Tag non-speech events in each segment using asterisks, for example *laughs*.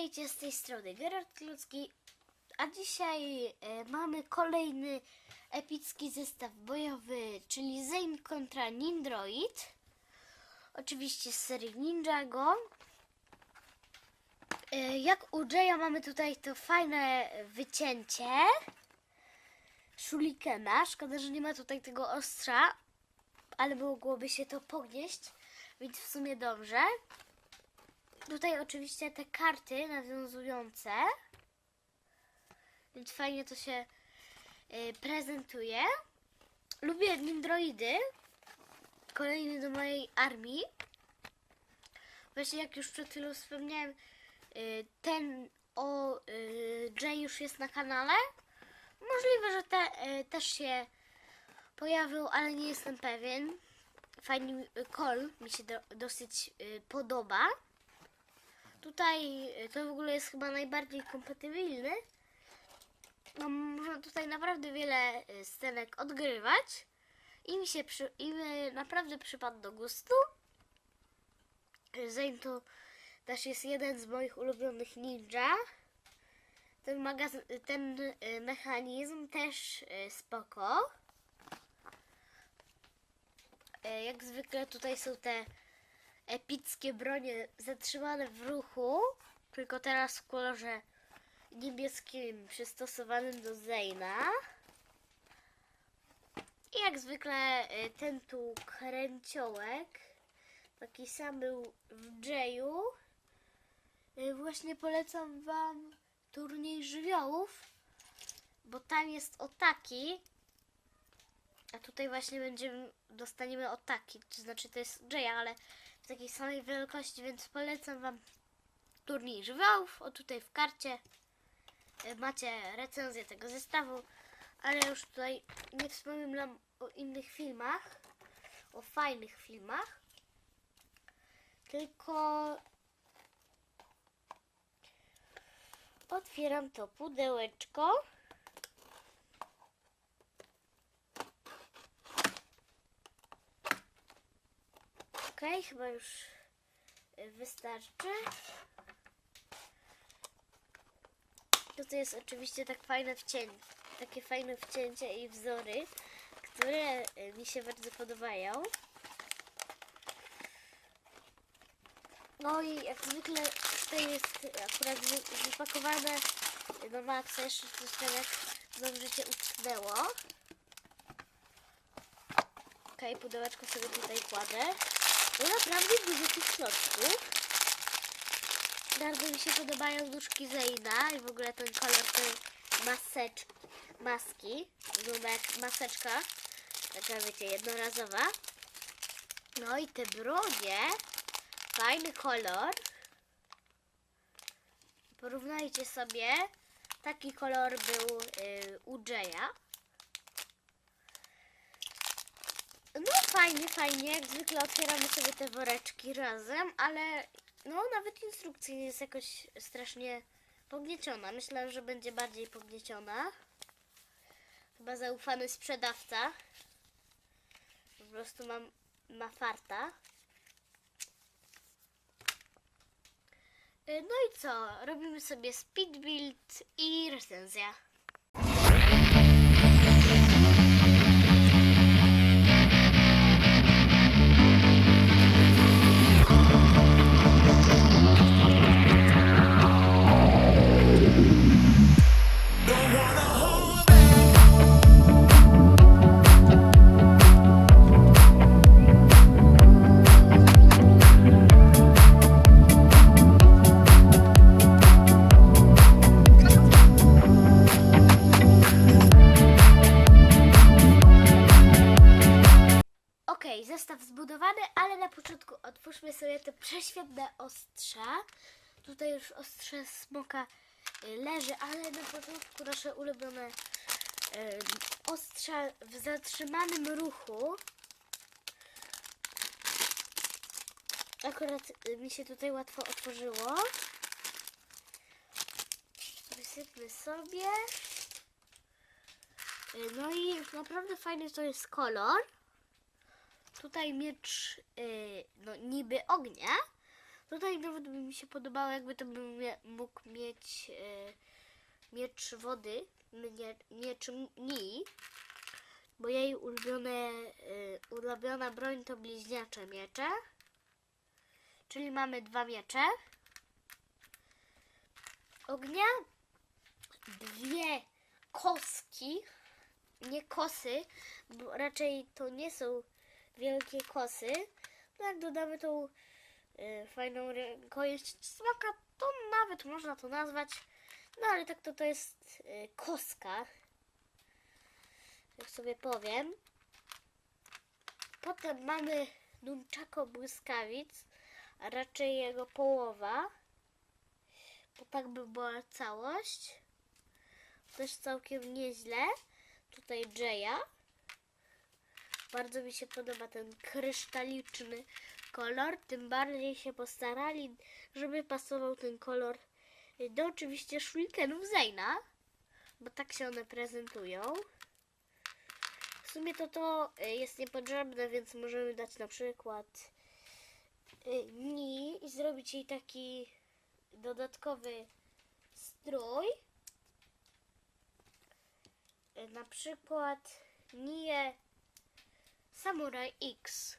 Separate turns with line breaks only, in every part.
Witajcie z tej strony Gerard Klucki, a dzisiaj e, mamy kolejny epicki zestaw bojowy, czyli Zane kontra Nindroid. Oczywiście z serii Ninjago. E, jak u Jaya mamy tutaj to fajne wycięcie szulikena. Szkoda, że nie ma tutaj tego ostrza, ale mogłoby się to pognieść, więc w sumie dobrze. Tutaj oczywiście te karty nawiązujące. Więc fajnie to się y, prezentuje. Lubię Nindroidy. Kolejny do mojej armii. Właśnie jak już przed chwilą wspomniałem, y, ten o y, Jay już jest na kanale. Możliwe, że te y, też się pojawił, ale nie jestem pewien. Fajny y, kol mi się do, dosyć y, podoba. Tutaj y, to w ogóle jest chyba najbardziej kompatybilny. No, można tutaj naprawdę wiele y, scenek odgrywać. I mi się przy, i mi naprawdę przypadł do gustu. Y, Zane to też jest jeden z moich ulubionych ninja. Ten, magazyn, ten mechanizm też spoko. Jak zwykle tutaj są te epickie bronie zatrzymane w ruchu, tylko teraz w kolorze niebieskim przystosowanym do Zejna. I jak zwykle y, ten tu kręciołek, taki sam był w Jayu. Y, Właśnie polecam Wam turniej żywiołów, bo tam jest o taki, a tutaj właśnie będziemy, dostaniemy o taki, to znaczy to jest Jaya, ale takiej samej wielkości, więc polecam Wam turniej żywiołów. O tutaj w karcie e, macie recenzję tego zestawu, ale już tutaj nie wspominam o innych filmach, o fajnych filmach, tylko otwieram to pudełeczko. Okej, chyba już y, wystarczy. Tutaj jest oczywiście tak fajne wcięcie, takie fajne wcięcia i wzory, które y, mi się bardzo podobają. No i jak zwykle tutaj jest akurat wy- wypakowane do maksa, jeszcze coś tam jak dobrze się utknęło. Okej, pudełeczko sobie tutaj kładę. No naprawdę dużo tych środków. Bardzo mi się podobają nóżki Zejna i w ogóle ten kolor tej masecz, maski. Wygląda jak maseczka. Taka wiecie, jednorazowa. No i te bronie. Fajny kolor. Porównajcie sobie. Taki kolor był y, u Jaya. No fajnie, fajnie. Jak zwykle otwieramy sobie te woreczki razem, ale no nawet instrukcja jest jakoś strasznie pognieciona. Myślę, że będzie bardziej pognieciona. Chyba zaufany sprzedawca. Po prostu mam, ma farta. Y, No i co? Robimy sobie speed build i recenzja. Zestaw zbudowany, ale na początku otwórzmy sobie te prześwietne ostrza. Tutaj już ostrze smoka y, leży, ale na początku nasze ulubione y, ostrza w zatrzymanym ruchu. Akurat y, mi się tutaj łatwo otworzyło. Wysypmy sobie. No i naprawdę fajny to jest kolor. Tutaj miecz y, no, niby ognia. Tutaj nawet by mi się podobało, jakby to był mie- mógł mieć e, miecz wody, mnie, miecz Ni, bo jej ulubione, e, ulubiona broń to bliźniacze miecze. Czyli mamy dwa miecze ognia, dwie koski, nie kosy, bo raczej to nie są wielkie kosy. No jak dodamy tą y, fajną rękojeść smoka, to nawet można to nazwać. No ale tak to to jest y, koska, jak sobie powiem. Potem mamy nunchako błyskawic, a raczej jego połowa bo tak by była całość. Też całkiem nieźle. Tutaj Jaya. Bardzo mi się podoba ten krysztaliczny kolor. Tym bardziej się postarali, żeby pasował ten kolor do oczywiście shurikenów Zayna. Bo tak się one prezentują. W sumie to to y, jest niepotrzebne, więc możemy dać na przykład y, Ni i zrobić jej taki dodatkowy strój. E, Na przykład Nie Samurai X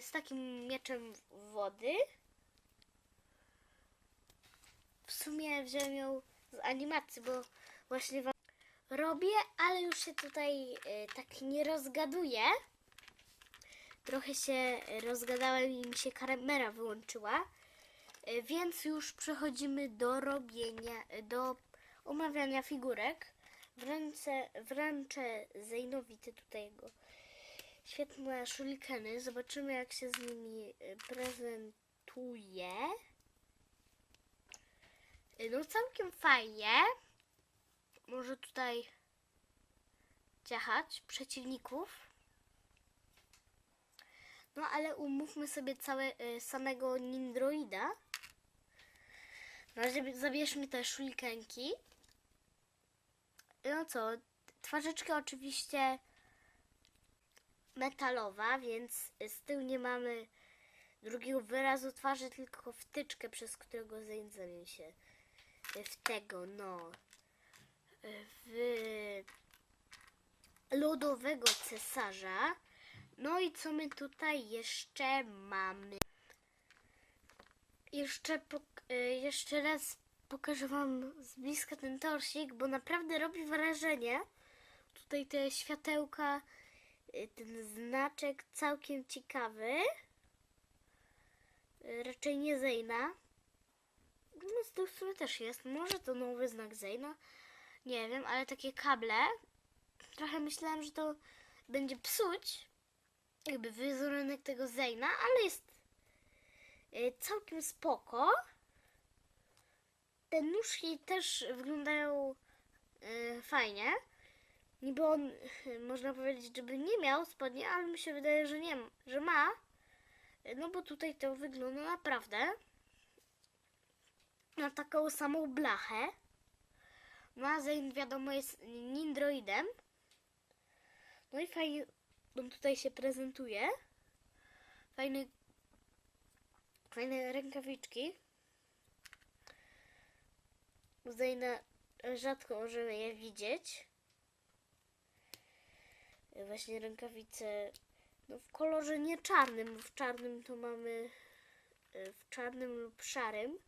z takim mieczem wody. W sumie wziąłem ją z animacji, bo właśnie wam robię, ale już się tutaj e, tak nie rozgaduję. Trochę się rozgadałem i mi się kamera wyłączyła. E, Więc już przechodzimy do robienia, e, do omawiania figurek. W ręce, wręczę Zejnowi tutaj jego świetne szulikeny. Zobaczymy jak się z nimi e, prezentuje. E, No całkiem fajnie. Może tutaj ciachać przeciwników. No ale umówmy sobie całe, e, samego Nindroida. Razie zabierzmy te szulkenki. No co, twarzyczka oczywiście metalowa, więc z tyłu nie mamy drugiego wyrazu twarzy, tylko wtyczkę, przez którego zajędzamy się w tego, no, w lodowego cesarza. No i co my tutaj jeszcze mamy? Jeszcze, y, jeszcze raz pokażę Wam z bliska ten torsik, bo naprawdę robi wrażenie. Tutaj te światełka, ten znaczek całkiem ciekawy. Y, Raczej nie Zejna. No z w sumie też jest. Może to nowy znak Zejna. Nie wiem, ale takie kable. Trochę myślałam, że to będzie psuć. Jakby wizerunek tego Zejna, ale jest y, całkiem spoko. Te nóżki też wyglądają y, fajnie. Niby on, *laughs* można powiedzieć, żeby nie miał spodnie, ale mi się wydaje, że nie, że ma. No bo tutaj to wygląda naprawdę na taką samą blachę. No a Zayn wiadomo jest nindroidem. No i fajnie on tutaj się prezentuje. Fajny, fajne rękawiczki. U Zayna rzadko możemy je widzieć. Właśnie rękawice no w kolorze nie czarnym. W czarnym to mamy e, w czarnym lub szarym.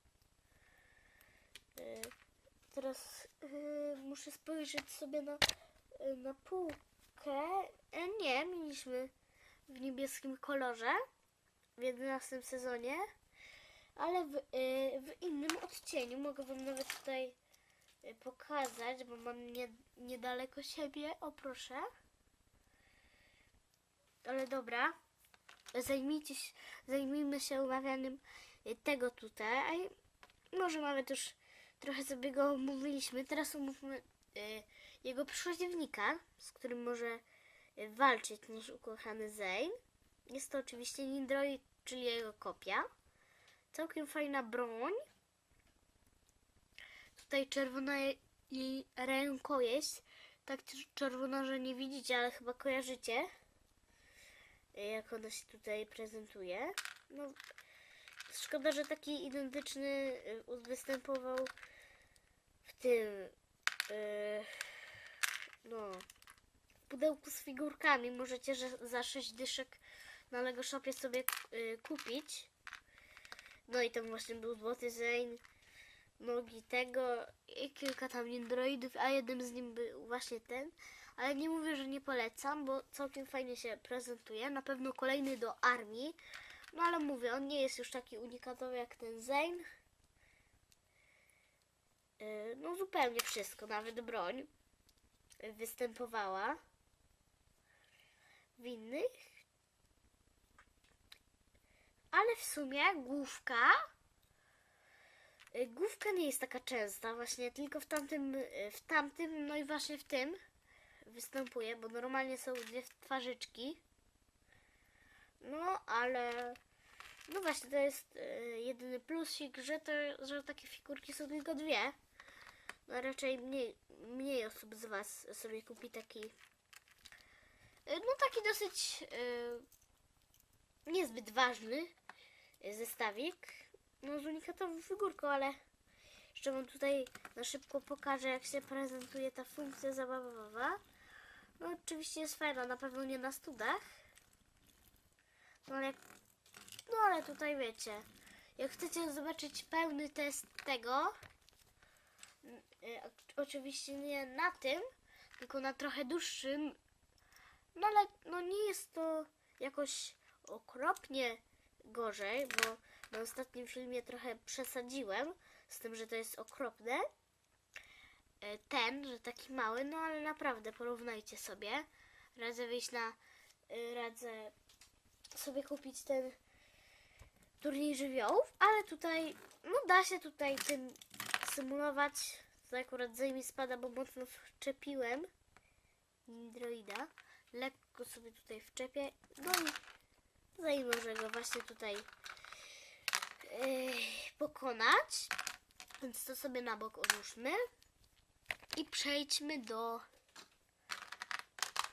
E, Teraz e, muszę spojrzeć sobie na, na półkę. Nie, mieliśmy w niebieskim kolorze w 11 sezonie, ale w, w innym odcieniu. Mogę Wam nawet tutaj pokazać, bo mam nie, niedaleko siebie. O proszę. Ale dobra. Zajmijcie się, zajmijmy się omawianiem e, tego tutaj. Może nawet już trochę sobie go omówiliśmy. Teraz omówmy e, jego przeciwnika, z którym może e, walczyć nasz ukochany Zane. Jest to oczywiście Nindroid, czyli jego kopia. Całkiem fajna broń. Tutaj czerwona je- jej rękojeść. Tak cz- czerwona, że nie widzicie, ale chyba kojarzycie. Jak ona się tutaj prezentuje. No, szkoda, że taki identyczny y, występował w tym. y, no. Pudełku z figurkami. Możecie że za 6 dyszek na Lego Shopie sobie y, kupić. No i tam właśnie był złoty Zane, nogi tego i kilka tam androidów, a jednym z nim był właśnie ten. Ale nie mówię, że nie polecam, bo całkiem fajnie się prezentuje. Na pewno kolejny do armii. No ale mówię, on nie jest już taki unikatowy jak ten Zane. Yy, No zupełnie wszystko, nawet broń występowała w innych. Ale w sumie główka yy, główka nie jest taka częsta właśnie, tylko w tamtym, yy, w tamtym, no i właśnie w tym występuje, bo normalnie są dwie twarzyczki. No, ale no właśnie, to jest y, jedyny plusik, że, to, że takie figurki są tylko dwie. No raczej mniej, mniej osób z Was sobie kupi taki, y, no taki dosyć y, niezbyt ważny zestawik. No z unikatową figurką, ale jeszcze Wam tutaj na szybko pokażę, jak się prezentuje ta funkcja zabawowa. No oczywiście jest fajna, na pewno nie na studach. No ale, no ale tutaj wiecie, jak chcecie zobaczyć pełny test tego, n- y, oczywiście nie na tym, tylko na trochę dłuższym, no ale no nie jest to jakoś okropnie gorzej, bo na ostatnim filmie trochę przesadziłem z tym, że to jest okropne. E, Ten, że taki mały, no ale naprawdę porównajcie sobie. Radzę wyjść na, y, radzę sobie kupić ten turniej żywiołów, ale tutaj, no da się tutaj tym symulować. To akurat zajmie spada, bo mocno wczepiłem Nindroida. Lekko sobie tutaj wczepię. No i zajmę, że go właśnie tutaj yy, pokonać. Więc to sobie na bok odłóżmy. I przejdźmy do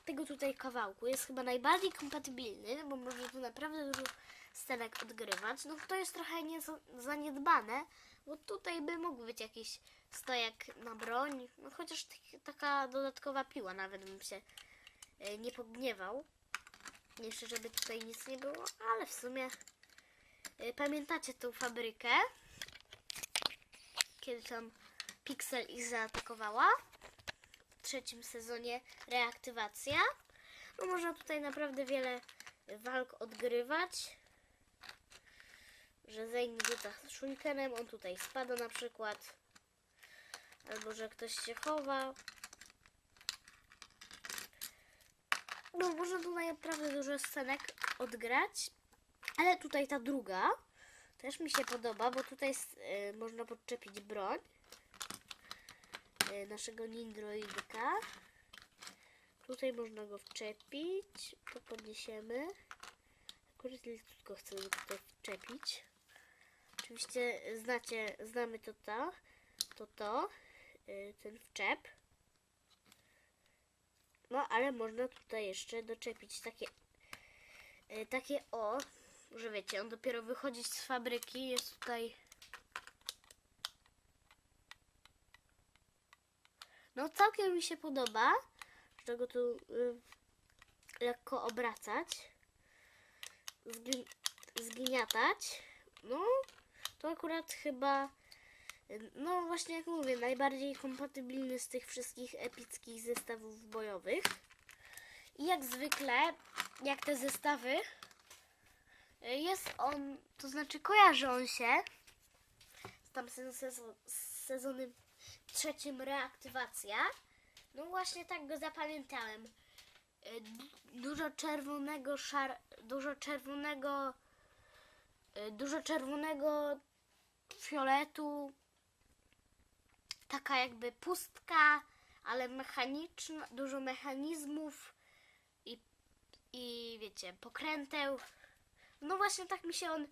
tego tutaj kawałku. Jest chyba najbardziej kompatybilny, bo może tu naprawdę dużo scenek odgrywać. No to jest trochę nie zaniedbane, bo tutaj by mógł być jakiś stojak na broń. No chociaż taka dodatkowa piła nawet bym się e, nie pogniewał. Jeszcze żeby tutaj nic nie było, ale w sumie e, pamiętacie tą fabrykę? Kiedy tam Pixel ich zaatakowała w trzecim sezonie reaktywacja. No można tutaj naprawdę wiele walk odgrywać. Że Zane rzuca shurikenem, on tutaj spada na przykład. Albo że ktoś się chowa. No można tutaj naprawdę dużo scenek odgrać. Ale tutaj ta druga też mi się podoba, bo tutaj y, można podczepić broń naszego nindroidka. Tutaj można go wczepić. To podniesiemy. Akurat tylko chcę go tutaj wczepić. Oczywiście znacie, znamy to to, to, to y, ten wczep. No, ale można tutaj jeszcze doczepić takie, y, takie o, że wiecie, on dopiero wychodzi z fabryki, jest tutaj No całkiem mi się podoba, że go tu y, lekko obracać, zgni- zgniatać. No, to akurat chyba, no właśnie jak mówię, najbardziej kompatybilny z tych wszystkich epickich zestawów bojowych. I jak zwykle, jak te zestawy, y, jest on, to znaczy kojarzy on się z tam sezon, z sezonem trzecim reaktywacja. No właśnie tak go zapamiętałem. D- Dużo czerwonego szar... Dużo czerwonego... y, Dużo czerwonego fioletu. Taka jakby pustka, ale mechaniczna. Dużo mechanizmów i, i wiecie, pokręteł. No właśnie tak mi się on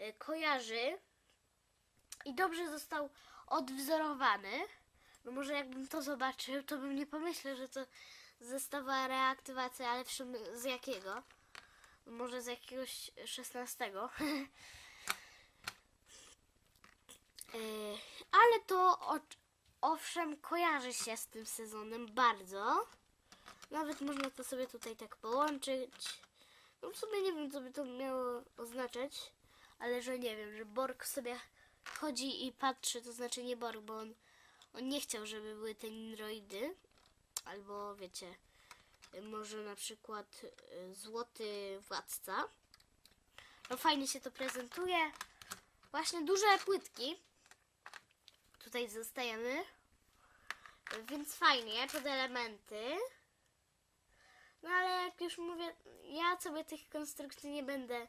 y, kojarzy. I dobrze został odwzorowany. No może jakbym to zobaczył, to bym nie pomyślał, że to zestawa reaktywacja, ale w sumie z jakiego? Może z jakiegoś 16. *laughs* ale to owszem kojarzy się z tym sezonem bardzo. Nawet można to sobie tutaj tak połączyć. No w sumie nie wiem, co by to miało oznaczać, ale że nie wiem, że Borg sobie chodzi i patrzy, to znaczy nie Borg, bo on, on nie chciał, żeby były te Nindroidy. Albo wiecie, może na przykład y, Złoty Władca. No fajnie się to prezentuje. Właśnie duże płytki. Tutaj zostajemy. Więc fajnie, pod elementy. No ale jak już mówię, ja sobie tych konstrukcji nie będę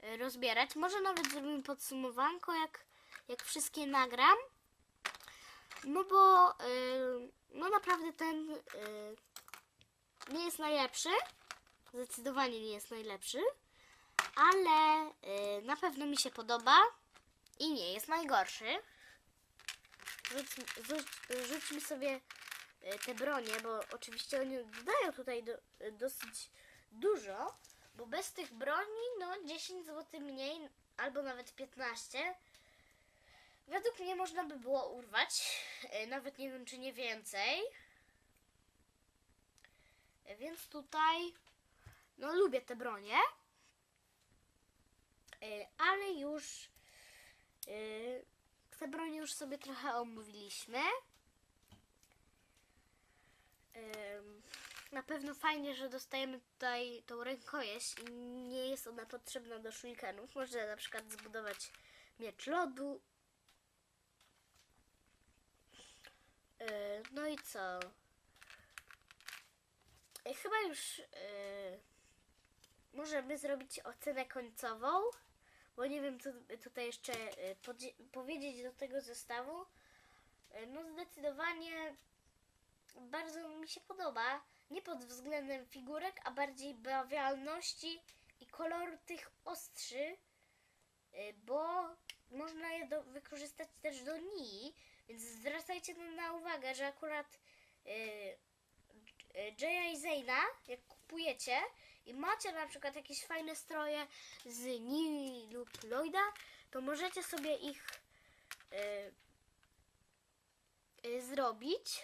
e, rozbierać. Może nawet zrobimy podsumowanko, jak, jak wszystkie nagram. No bo y, no naprawdę ten y, nie jest najlepszy. Zdecydowanie nie jest najlepszy. Ale y, na pewno mi się podoba i nie jest najgorszy. Rzuć, rzuć, rzućmy sobie y, te bronie, bo oczywiście oni dodają tutaj do, dosyć dużo, bo bez tych broni no 10 zł mniej albo nawet 15 według mnie można by było urwać, y, nawet nie wiem czy nie więcej. Y, Więc tutaj no lubię te bronie, Y, ale już te bronie już sobie trochę omówiliśmy. Na pewno fajnie, że dostajemy tutaj tą rękojeść nie jest ona potrzebna do shurikenów. Można na przykład zbudować miecz lodu. Yy, No i co? Yy, Chyba już yy, możemy zrobić ocenę końcową, bo nie wiem, co tutaj jeszcze powiedzieć do tego zestawu. No zdecydowanie bardzo mi się podoba. Nie pod względem figurek, a bardziej bawialności i koloru tych ostrzy, bo można je do, wykorzystać też do nii, więc zwracajcie na- uwagę, że akurat y, y, Jaya i Zayna, jak kupujecie i macie na przykład jakieś fajne stroje z Nii lub Lloyda, to możecie sobie ich y, y, zrobić.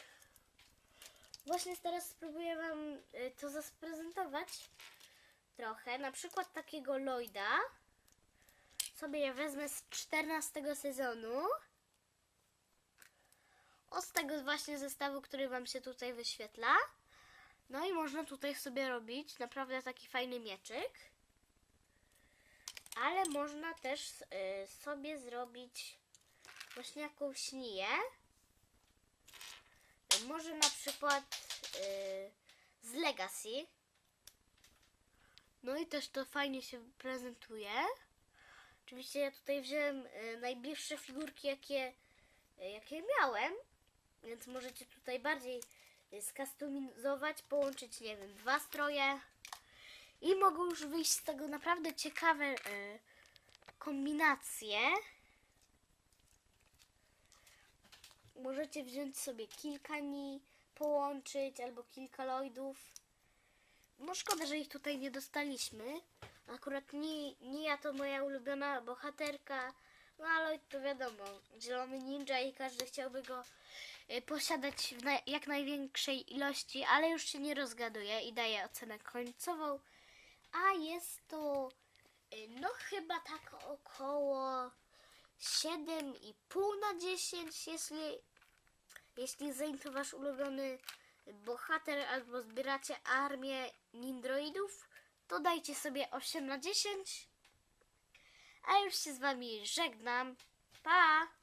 Właśnie teraz spróbuję Wam y, to zasprezentować trochę. Na przykład takiego Lloyda. Sobie je wezmę z 14 sezonu. Tego właśnie zestawu, który Wam się tutaj wyświetla. No i można tutaj sobie robić naprawdę taki fajny mieczyk. Ale można też y, sobie zrobić właśnie jakąś niję. Może na przykład y, z Legacy. No i też to fajnie się prezentuje. Oczywiście ja tutaj wziąłem y, najbliższe figurki, jakie, jakie miałem. Więc możecie tutaj bardziej y, skustomizować, połączyć, nie wiem, dwa stroje. I mogą już wyjść z tego naprawdę ciekawe y, kombinacje. Możecie wziąć sobie kilka ni, połączyć albo kilka Lloydów. No szkoda, że ich tutaj nie dostaliśmy. Akurat nie, nie ja to moja ulubiona bohaterka. No ale Lloyd to wiadomo, zielony ninja i każdy chciałby go posiadać w na, jak największej ilości, ale już się nie rozgaduje i daje ocenę końcową. A jest to y, no chyba tak około 7,5 na 10, jeśli, jeśli to wasz ulubiony bohater albo zbieracie armię nindroidów, to dajcie sobie 8 na 10. A już się z wami żegnam. Pa!